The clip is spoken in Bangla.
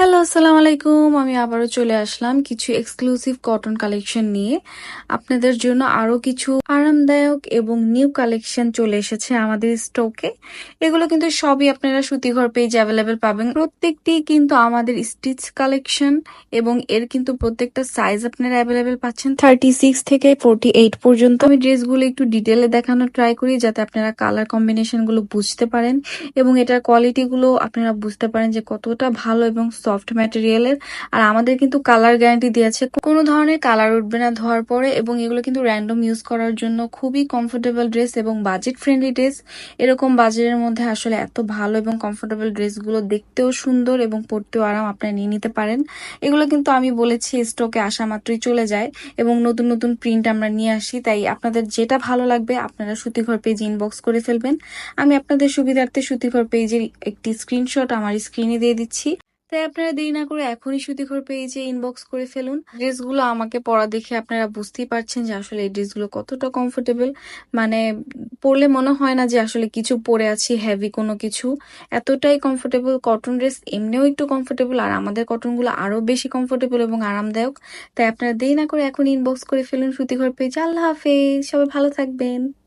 হ্যালো আসসালামু আলাইকুম আমি আবারও চলে আসলাম কিছু এক্সক্লুসিভ কটন কালেকশন নিয়ে। আপনাদের জন্য আরও কিছু আরামদায়ক এবং নিউ কালেকশন চলে এসেছে আমাদের স্টকে এগুলো কিন্তু সবই আপনারা সুতিঘর পেজ অ্যাভেলেবেল পাবেন। প্রত্যেকটি কিন্তু আমাদের স্টিচ কালেকশন এবং এর কিন্তু প্রত্যেকটা সাইজ আপনারা অ্যাভেলেবেল পাচ্ছেন। থার্টি সিক্স থেকে ফোরটি এইট পর্যন্ত। আমি ড্রেসগুলো একটু ডিটেলে দেখানোর ট্রাই করি যাতে আপনারা কালার কম্বিনেশনগুলো বুঝতে পারেন এবং এটার কোয়ালিটি গুলো আপনারা বুঝতে পারেন যে কতটা ভালো এবং সফট ম্যাটেরিয়ালের আর আমাদের কিন্তু কালার গ্যারান্টি দিয়েছে। কোনো ধরনের কালার উঠবে না ধোয়ার পরে এবং এগুলো কিন্তু র্যান্ডম ইউজ করার জন্য খুবই কমফোর্টেবল ড্রেস এবং বাজেট ফ্রেন্ডলি ড্রেস এরকম বাজেটের মধ্যে আসলে এত ভালো এবং কমফোর্টেবল ড্রেসগুলো দেখতেও সুন্দর এবং পরতেও আরাম আপনারা নিয়ে নিতে পারেন। এগুলো কিন্তু আমি বলেছি স্টকে আসা মাত্রই চলে যায় এবং নতুন নতুন প্রিন্ট আমরা নিয়ে আসি। তাই আপনাদের যেটা ভালো লাগবে আপনারা সুতিঘর পেজ ইনবক্স করে ফেলবেন। আমি আপনাদের সুবিধার্থে সুতিঘর পেজের একটি স্ক্রিনশট আমার স্ক্রিনে দিয়ে দিচ্ছি। তাই আপনারা দেরি না করে এখনই সুতিঘর পেজে ইনবক্স করে ফেলুন। ড্রেসগুলো আমাকে পরা দেখে আপনারা বুঝতেই পারছেন যে আসলে এই ড্রেসগুলো কতটা কমফোর্টেবল মানে পরলে মনে হয় না যে আসলে কিছু পরে আছি হেভি কোনো কিছু। এতটাই কমফোর্টেবল কটন ড্রেস এমনিও একটু কমফোর্টেবল আর আমাদের কটনগুলো আরও বেশি কমফোর্টেবল এবং আরামদায়ক। তাই আপনারা দেরি না করে এখন ইনবক্স করে ফেলুন সুতিঘর পেজ। আল্লাহ হাফেজ, সবাই ভালো থাকবেন।